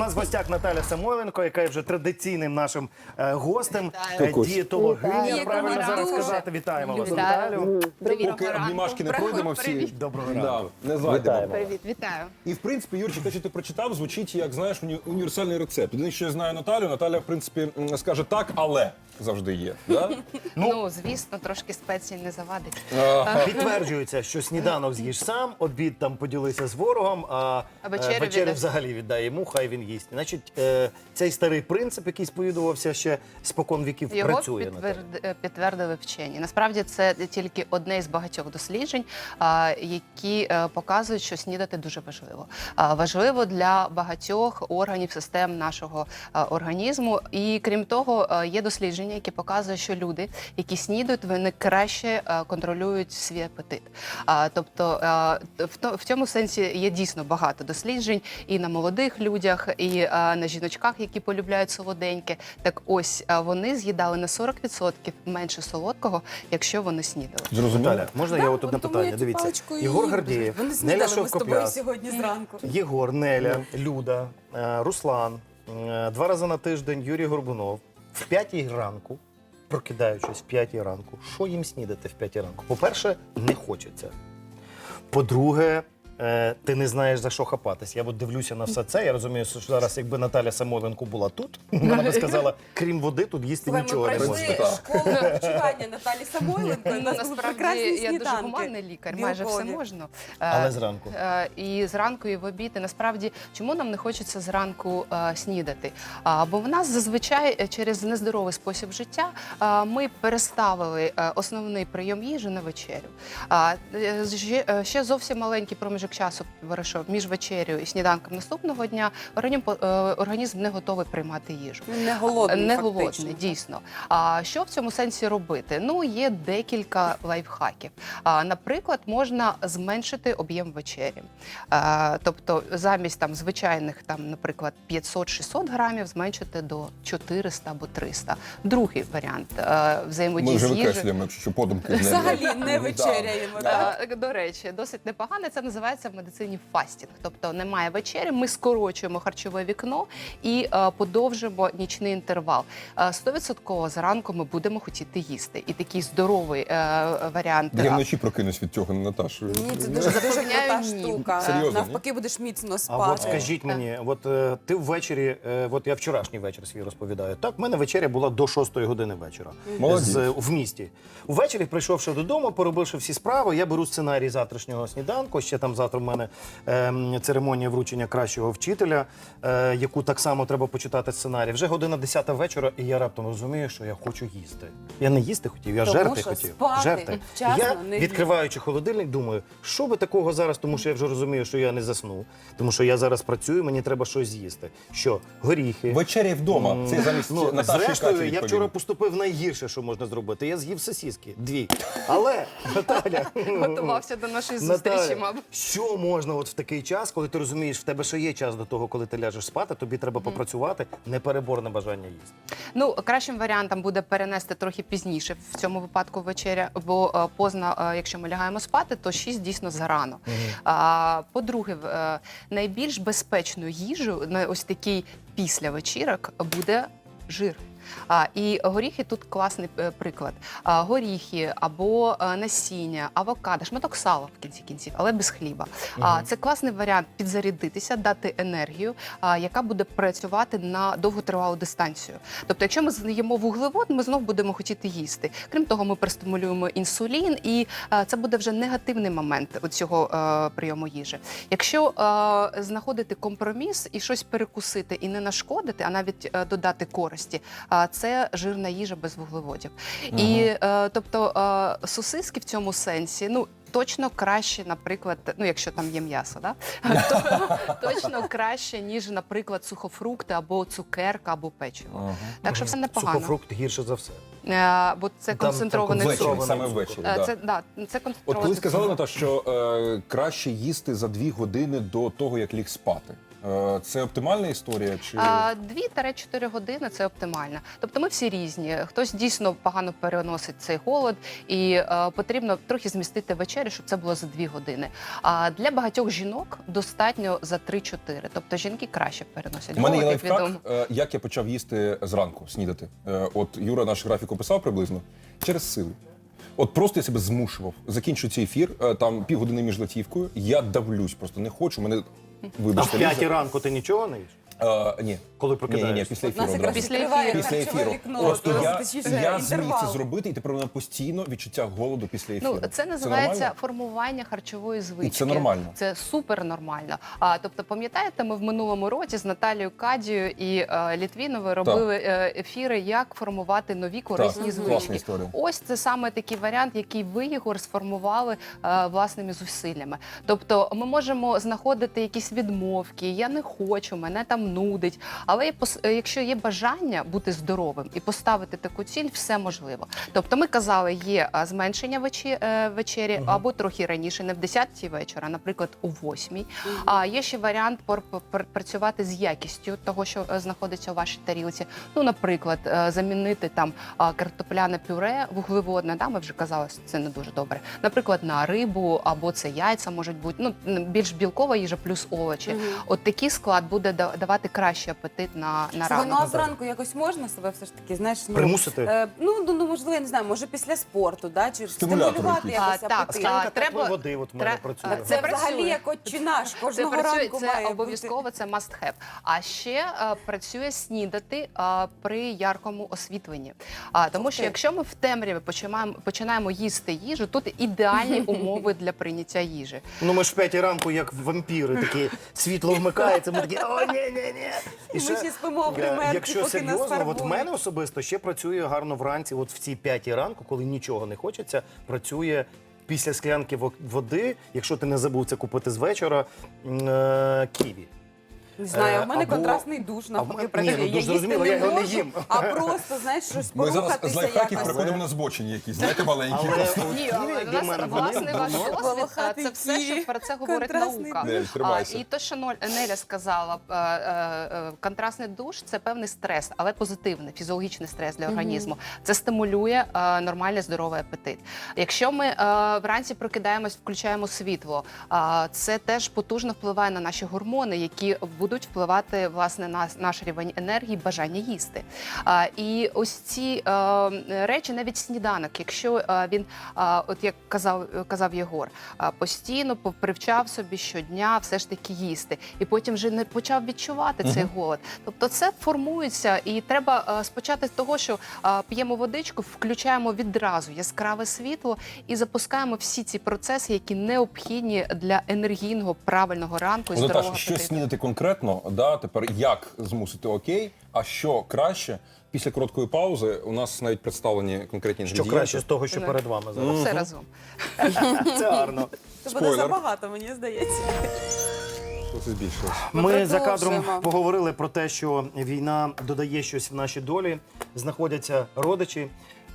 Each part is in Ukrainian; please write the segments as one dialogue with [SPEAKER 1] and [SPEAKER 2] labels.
[SPEAKER 1] Нас в гостях Наталя Самойленко, яка є вже традиційним нашим е, гостем, е, дієтологиня.
[SPEAKER 2] Вітаю.
[SPEAKER 1] Правильно
[SPEAKER 2] Доброго
[SPEAKER 1] зараз сказати. Вітаємо вас,
[SPEAKER 2] Вітаю.
[SPEAKER 1] Наталю.
[SPEAKER 3] Поки обнімашки не пройдемо всі.
[SPEAKER 1] Доброго
[SPEAKER 3] Да,
[SPEAKER 1] ранку.
[SPEAKER 3] не зайдемо.
[SPEAKER 2] Привіт, вітаю.
[SPEAKER 3] І в принципі, Юрчик, те, що ти прочитав, звучить як знаєш уні- універсальний рецепт. Єдине, що я знаю Наталю, Наталя, в принципі, м, скаже так, але завжди є. Да?
[SPEAKER 2] Ну, звісно, трошки спецій не завадить.
[SPEAKER 1] Підтверджується, що сніданок з'їш сам, обід там поділися з ворогом, а,
[SPEAKER 2] А
[SPEAKER 1] е,
[SPEAKER 2] вечерю
[SPEAKER 1] вечерю взагалі віддай йому, хай він їсть. Значить, е, цей старий принцип, який сповідувався ще спокон віків,
[SPEAKER 2] Його
[SPEAKER 1] працює.
[SPEAKER 2] Підтверд... е, підтвердили вчені. Насправді це тільки одне із багатьох досліджень, а, які е, показують, що снідати дуже важливо. А, Важливо для багатьох органів систем нашого е, організму. І крім того, е, є дослідження, які показують, що люди, які снідають, вони краще е, контролюють свій апетит. А, Тобто е, в в цьому сенсі є дійсно багато досліджень і на молодих людях, і е, на жіночках, які полюбляють солоденьке. Так ось е, вони з'їдали на 40% менше солодкого, якщо вони снідали.
[SPEAKER 3] Зрозуміло?
[SPEAKER 1] Наталя, можна я от одне
[SPEAKER 4] тому
[SPEAKER 1] питання?
[SPEAKER 4] я
[SPEAKER 1] Дивіться, Єгор. Гордієв,
[SPEAKER 4] Вони
[SPEAKER 1] Неля
[SPEAKER 4] снідали ми з тобою
[SPEAKER 1] Шовкопляс,
[SPEAKER 4] сьогодні зранку.
[SPEAKER 1] Єгор, Неля, Люда, е, Руслан, е, два рази на тиждень Юрій Горбунов в п'ятій ранку, прокидаючись в п'ятій ранку, що їм снідати в п'ятій ранку? По-перше, не хочеться. По-друге, е, ти не знаєш за що хапатись. Я от дивлюся на все це. Я розумію, що зараз, якби Наталя Самойленко була тут, вона би сказала, крім води, тут їсти
[SPEAKER 4] Слухай, ми
[SPEAKER 1] нічого не
[SPEAKER 4] пройшли
[SPEAKER 1] можна.
[SPEAKER 4] школу харчування Наталі Самойленко. і у нас були
[SPEAKER 2] насправді
[SPEAKER 4] прекрасні
[SPEAKER 2] я дуже
[SPEAKER 4] сніданки.
[SPEAKER 2] гуманний лікар, майже все
[SPEAKER 4] Білкові.
[SPEAKER 2] можна. Е,
[SPEAKER 1] Але зранку.
[SPEAKER 2] Е, І зранку, і в обід. І насправді, чому нам не хочеться зранку е, снідати? А, бо в нас зазвичай е, через нездоровий спосіб життя е, ми переставили е, основний прийом їжі на вечерю. А, е, ще- е, ще зовсім маленький проміжок часу пройшов між вечерею і сніданком наступного дня. Організм, е, організм не готовий приймати їжу.
[SPEAKER 4] Не голодний,
[SPEAKER 2] Не
[SPEAKER 4] фактично.
[SPEAKER 2] дійсно. А що в цьому сенсі робити? Ну, є декілька лайфхаків. А, наприклад, можна зменшити об'єм вечері. А, тобто, замість там звичайних, там, наприклад, 500-600 грамів зменшити до 400 або 300. Другий варіант е,
[SPEAKER 3] Ми
[SPEAKER 2] взаємодії
[SPEAKER 3] вже
[SPEAKER 2] з їжею.
[SPEAKER 3] викреслюємо, якщо подумки. не-
[SPEAKER 4] Взагалі не
[SPEAKER 3] Да.
[SPEAKER 4] вечеряємо, так?
[SPEAKER 2] Е, До речі, досить непогано. Це називається в медицині фастінг. Тобто немає вечері, ми скорочуємо харчове вікно і е, подовжимо нічний інтервал. Е, Стовідсотково зранку ми будемо хотіти їсти. І такий здоровий е, варіант.
[SPEAKER 3] Я вночі прокинусь від цього, Наташ.
[SPEAKER 4] Ні, це дуже дуже крута штука.
[SPEAKER 3] Серйозно,
[SPEAKER 4] Навпаки, будеш міцно
[SPEAKER 1] А
[SPEAKER 4] спати.
[SPEAKER 1] от скажіть мені, от е, ти ввечері, е, от я вчорашній вечір свій розповідаю. Так, в мене вечеря була до 6 години вечора
[SPEAKER 3] Молодець.
[SPEAKER 1] з, в місті. Увечері, прийшовши додому, поробивши всі справи, я беру сценарій завтрашнього сніданку. Ще там завтра в мене ем, церемонія вручення кращого вчителя, е, яку так само треба почитати сценарій. Вже година 10 вечора, і я раптом розумію, що я хочу їсти. Я не їсти хотів, я
[SPEAKER 4] Тому
[SPEAKER 1] жерти
[SPEAKER 4] що
[SPEAKER 1] хотів.
[SPEAKER 4] спати
[SPEAKER 1] жерти.
[SPEAKER 4] вчасно
[SPEAKER 1] я
[SPEAKER 4] не
[SPEAKER 1] відкриваючи холодильник, думаю, що би такого зараз, тому що я вже розумію, що я не засну, тому що я зараз працюю, мені треба щось з'їсти. Що горіхи.
[SPEAKER 3] Вечеря вдома. Це замість
[SPEAKER 1] Ну,
[SPEAKER 3] Наташі
[SPEAKER 1] зрештою,
[SPEAKER 3] Каті
[SPEAKER 1] я вчора поступив найгірше, що можна зробити. Я з'їв сосіски. Дві. Але, Наталя,
[SPEAKER 2] Готувався до нашої зустрічі, мабуть.
[SPEAKER 1] Що можна от в такий час, коли ти розумієш, в тебе ще є час до того, коли ти ляжеш спати, тобі треба попрацювати, непереборне бажання їсти.
[SPEAKER 2] Ну, кращим варіантом буде перенести трохи пізніше в цьому випадку вечеря, бо е, поздно, е, якщо ми лягаємо спати, то 6 дійсно зарано. А, по-друге, в- е, найбільш безпечною їжею на ось такий після вечірок буде жир. А, і горіхи тут класний е, приклад. А, горіхи або е, насіння, авокадо, шматок сала в кінці кінців, але без хліба. А, це класний варіант підзарядитися, дати енергію, а, яка буде працювати на довготривалу дистанцію. Тобто, якщо ми з'їмо вуглевод, ми знов будемо хотіти їсти. Крім того, ми простимулюємо інсулін, і е, це буде вже негативний момент цього прийому їжі. Якщо е, знаходити компроміс і щось перекусити і не нашкодити, а навіть е, додати користі, а це жирна їжа без вуглеводів. І е, тобто е, сосиски в цьому сенсі, ну. Точно краще, наприклад, ну якщо там є м'ясо, да? то, точно краще, ніж, наприклад, сухофрукти або цукерка, або печиво.
[SPEAKER 3] Ага.
[SPEAKER 2] Так що все непогано.
[SPEAKER 1] Сухофрукт гірше за все.
[SPEAKER 2] Е, бо це
[SPEAKER 1] Там-
[SPEAKER 2] концентрований
[SPEAKER 1] там
[SPEAKER 3] Ввечері,
[SPEAKER 2] цукор.
[SPEAKER 3] саме ввечері. Да.
[SPEAKER 2] Це да, це
[SPEAKER 3] От коли сказала
[SPEAKER 2] цукор.
[SPEAKER 3] Наташ, що е, краще їсти за дві години до того, як ліг спати. Е, Це оптимальна історія? Чи
[SPEAKER 2] 2-4 години це оптимально. Тобто ми всі різні. Хтось дійсно погано переносить цей голод, і е, потрібно трохи змістити вечерю, щоб це було за 2 години. А для багатьох жінок достатньо за 3-4. Тобто жінки краще переносять
[SPEAKER 3] У мене є
[SPEAKER 2] голод, як
[SPEAKER 3] лайфхак,
[SPEAKER 2] відомо.
[SPEAKER 3] е, як я почав їсти зранку, снідати. Е, От Юра наш графік описав приблизно через силу. От просто я себе змушував. Закінчу цей ефір, е, там півгодини між латівкою. Я давлюсь, просто не хочу. Мене
[SPEAKER 1] А
[SPEAKER 3] вибачте.
[SPEAKER 1] в п'ятій ранку ти нічого не їш?
[SPEAKER 3] Е, ні.
[SPEAKER 1] Коли
[SPEAKER 3] Ні, ні, ні, після
[SPEAKER 4] От нас
[SPEAKER 3] ефіру.
[SPEAKER 4] якраз
[SPEAKER 3] одразу.
[SPEAKER 2] Після
[SPEAKER 4] відкриває
[SPEAKER 2] ефіру.
[SPEAKER 3] Після ефіру.
[SPEAKER 4] вікно,
[SPEAKER 3] Просто я,
[SPEAKER 4] точніше,
[SPEAKER 3] я зміг
[SPEAKER 4] інтервал.
[SPEAKER 3] це зробити, і тепер у мене постійно відчуття голоду після ефіру.
[SPEAKER 2] Ну, це називається
[SPEAKER 3] нормально?
[SPEAKER 2] формування харчової звички.
[SPEAKER 3] це нормально.
[SPEAKER 2] Це супер нормально. А тобто, пам'ятаєте, ми в минулому році з Наталією Кадією і е, Літвіновою робили е, ефіри, як формувати нові корисні
[SPEAKER 3] Так,
[SPEAKER 2] звички.
[SPEAKER 3] класна історія.
[SPEAKER 2] Ось це саме такий варіант, який ви Єгор сформували е, власними зусиллями. Тобто, ми можемо знаходити якісь відмовки. Я не хочу, мене там нудить. Але е, якщо є бажання бути здоровим і поставити таку ціль, все можливо. Тобто, ми казали, є зменшення вечі, е, вечері або трохи раніше, не в 10-й вечора, а, наприклад, у 8-й. А є ще варіант працювати з якістю того, що е, знаходиться у вашій тарілці. Ну, наприклад, е, замінити там картопляне пюре вуглеводне. Да, ми вже казали, що це не дуже добре. Наприклад, на рибу або це яйця можуть бути. Ну більш білкова їжа плюс овочі. От такий склад буде да- давати кращий апетит на, на
[SPEAKER 4] ну
[SPEAKER 2] ранок.
[SPEAKER 4] а зранку якось можна себе все ж таки, знаєш, ну,
[SPEAKER 1] Примусити?
[SPEAKER 4] Е, ну, ну, ну, можливо, я не знаю, може після спорту, да, чи
[SPEAKER 3] Стимулятор
[SPEAKER 4] стимулювати
[SPEAKER 3] якийсь.
[SPEAKER 4] якось
[SPEAKER 2] А, так,
[SPEAKER 4] апетит.
[SPEAKER 2] а,
[SPEAKER 1] Склянка
[SPEAKER 2] треба-
[SPEAKER 1] води от в мене
[SPEAKER 2] тре-
[SPEAKER 1] працює.
[SPEAKER 4] Це,
[SPEAKER 2] Це
[SPEAKER 4] взагалі як от чи наш
[SPEAKER 2] Це
[SPEAKER 4] кожного
[SPEAKER 2] працює,
[SPEAKER 4] ранку
[SPEAKER 2] це
[SPEAKER 4] має
[SPEAKER 2] обов'язково, це must have. А ще е, працює снідати е, при яркому освітленні. А тому, що
[SPEAKER 4] ти.
[SPEAKER 2] якщо ми в темряві починаємо починаємо їсти їжу, тут ідеальні умови для прийняття їжі.
[SPEAKER 1] Ну ми ж в п'ятій ранку, як вампіри, такі світло вмикається, ми такі о, ні, ні, ні.
[SPEAKER 4] Ми ще спимо при
[SPEAKER 1] е, Якщо
[SPEAKER 4] поки нас
[SPEAKER 1] серйозно, от в
[SPEAKER 4] фарбують.
[SPEAKER 1] мене особисто ще працює гарно вранці, от в цій п'ятій ранку, коли нічого не хочеться, працює. Після склянки во- води, якщо ти не забув це купити з вечора, м, е, ківі.
[SPEAKER 4] Не знаю,
[SPEAKER 1] Е,
[SPEAKER 4] в мене
[SPEAKER 1] або-
[SPEAKER 4] контрастний душ
[SPEAKER 1] а в
[SPEAKER 4] навпаки
[SPEAKER 1] мене- ні, ну, дуже
[SPEAKER 4] їсти
[SPEAKER 1] зрозуміло, я його не
[SPEAKER 4] можу,
[SPEAKER 1] їм.
[SPEAKER 4] А просто, знаєш, щось
[SPEAKER 3] Ми зараз з
[SPEAKER 4] порухатися
[SPEAKER 3] лайфхаків
[SPEAKER 4] якось.
[SPEAKER 3] переходимо на збочені якісь, знаєте, маленькі.
[SPEAKER 1] Але
[SPEAKER 3] просто.
[SPEAKER 2] Ні, але у
[SPEAKER 1] мене
[SPEAKER 2] нас власний ваш досвід. а Це все, що про це говорить
[SPEAKER 4] контрастний
[SPEAKER 2] наука.
[SPEAKER 3] Нель, тримайся.
[SPEAKER 2] А, і то, що Ноль- Неля сказала, е, е, е, контрастний душ це певний стрес, але позитивний, фізіологічний стрес для організму. Це стимулює е, нормальний здоровий апетит. Якщо ми е, вранці прокидаємось, включаємо світло, е, це теж потужно впливає на наші гормони, які будуть впливати власне на наш рівень енергії, бажання їсти. І ось ці е, речі, навіть сніданок, якщо е, він, е, от як казав, казав Єгор, постійно привчав собі щодня все ж таки їсти, і потім вже не почав відчувати цей голод. Тобто це формується, і треба спочати з того, що п'ємо водичку, включаємо відразу яскраве світло і запускаємо всі ці процеси, які необхідні для енергійного правильного ранку і
[SPEAKER 3] Ну,
[SPEAKER 2] здорового
[SPEAKER 3] що снідати конкретно, да, тепер як змусити окей, а що краще? Після короткої паузи у нас навіть представлені конкретні
[SPEAKER 1] Що
[SPEAKER 3] інгредієнти.
[SPEAKER 1] краще з того, що перед вами зараз.
[SPEAKER 2] Ну, все разом.
[SPEAKER 1] Це гарно.
[SPEAKER 4] Це буде
[SPEAKER 3] Спойлер.
[SPEAKER 4] забагато, мені здається.
[SPEAKER 3] Що це збільшилось?
[SPEAKER 4] Ми
[SPEAKER 1] Ми за кадром
[SPEAKER 4] продовжуємо.
[SPEAKER 1] поговорили про те, що війна додає щось в наші долі. Знаходяться родичі.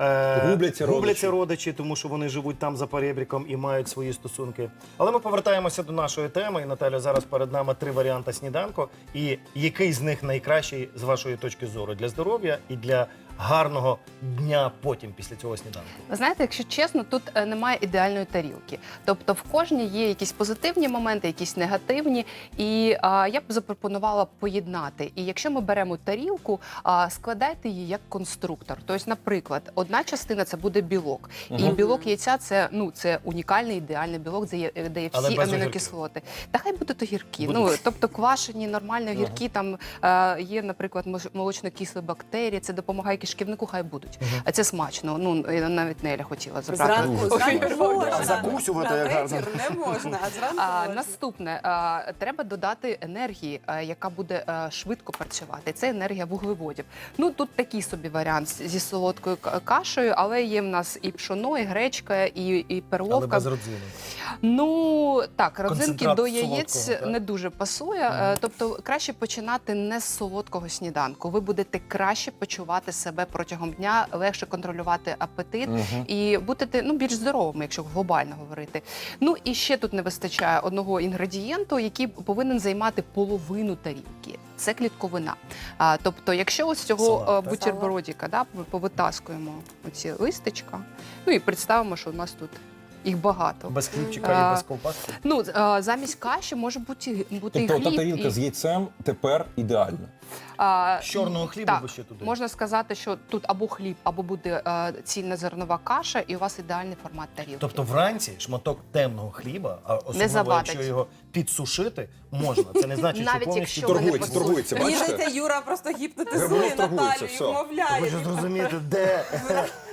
[SPEAKER 1] Е,
[SPEAKER 3] Губляться
[SPEAKER 1] губляться
[SPEAKER 3] родичі.
[SPEAKER 1] родичі, тому що вони живуть там за перебріком і мають свої стосунки. Але ми повертаємося до нашої теми. І Наталя, зараз перед нами три варіанти сніданку. І який з них найкращий з вашої точки зору для здоров'я і для гарного дня потім після цього сніданку?
[SPEAKER 2] Ви знаєте, якщо чесно, тут е, немає ідеальної тарілки. Тобто в кожній є якісь позитивні моменти, якісь негативні. І а, я б запропонувала поєднати. І якщо ми беремо тарілку, а, складайте її як конструктор. Тобто, наприклад, одна частина це буде білок, і білок яйця це ну це унікальний ідеальний білок, де є, де є
[SPEAKER 1] Але
[SPEAKER 2] всі
[SPEAKER 1] без
[SPEAKER 2] амінокислоти. Та хай будуть огірки.
[SPEAKER 1] Будуть.
[SPEAKER 2] Ну тобто квашені, нормальні огірки. Там е, є, наприклад, мож- молочно-кислі бактерії. Це допомагає кишківнику, хай будуть. А це смачно. Ну я навіть Неля хотіла забрати.
[SPEAKER 4] Зранку, зранку можна.
[SPEAKER 1] Закусювати, як гарно.
[SPEAKER 4] не можна, а зранку
[SPEAKER 2] А,
[SPEAKER 4] можна.
[SPEAKER 2] наступне а, треба додати енергії, а, яка буде а, швидко працювати. Це енергія вуглеводів. Ну тут такий собі варіант зі солодкою к- кашею, але є в нас і пшоно, і гречка, і, і
[SPEAKER 1] Але без родзини.
[SPEAKER 2] Ну так, родзинки
[SPEAKER 1] Концентрат
[SPEAKER 2] до яєць
[SPEAKER 1] солодкого, так?
[SPEAKER 2] не дуже пасує. Е, Тобто краще починати не з солодкого сніданку. Ви будете краще почувати себе протягом дня, легше контролювати апетит і бути ну, більш здоровими, якщо глобально говорити. Ну і ще тут не вистачає одного інгредієнту, який повинен займати половину тарілки. Це клітковина. А, тобто, якщо ось цього
[SPEAKER 1] Салат,
[SPEAKER 2] е,
[SPEAKER 1] так?
[SPEAKER 2] бутербродика да, повитаскуємо оці листочка, ну і представимо, що у нас тут їх багато.
[SPEAKER 1] Без хлібчика
[SPEAKER 2] А,
[SPEAKER 1] і без ковбаски.
[SPEAKER 2] Ну, а, замість каші може бути, бути і
[SPEAKER 3] Тобто
[SPEAKER 2] хліб.
[SPEAKER 3] та тарілка
[SPEAKER 2] і,
[SPEAKER 3] з яйцем тепер ідеальна.
[SPEAKER 2] а,
[SPEAKER 1] З чорного хліба
[SPEAKER 2] так,
[SPEAKER 1] ще туди.
[SPEAKER 2] Можна сказати, що тут або хліб, або буде е, цільнозернова каша, і у вас ідеальний формат тарілки.
[SPEAKER 1] Тобто вранці шматок темного хліба, а особливо якщо його підсушити, можна. Це не значить,
[SPEAKER 2] Навіть
[SPEAKER 1] що повністю
[SPEAKER 2] якщо
[SPEAKER 3] Торгується, торгується, бачите?
[SPEAKER 4] здається, Юра просто гіпнотизує
[SPEAKER 3] торгується,
[SPEAKER 4] Наталію
[SPEAKER 3] все.
[SPEAKER 4] і вмовляє.
[SPEAKER 1] Ви зрозуміти, де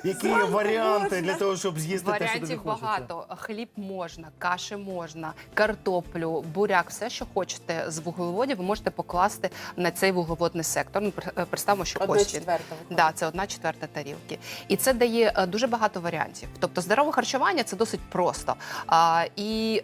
[SPEAKER 1] які є варіанти для того, щоб з'їсти те, що тобі
[SPEAKER 2] Варіантів
[SPEAKER 1] хочеться.
[SPEAKER 2] багато. Хліб можна, каші можна, картоплю, буряк, все, що хочете з вуглеводів, ви можете покласти на цей вуглеводний сектор. Ну, при- е, представимо, що
[SPEAKER 4] Одна
[SPEAKER 2] ось він.
[SPEAKER 4] четверта.
[SPEAKER 2] Да, це одна четверта тарілки. І це дає е, дуже багато варіантів. Тобто здорове харчування це досить просто. А, і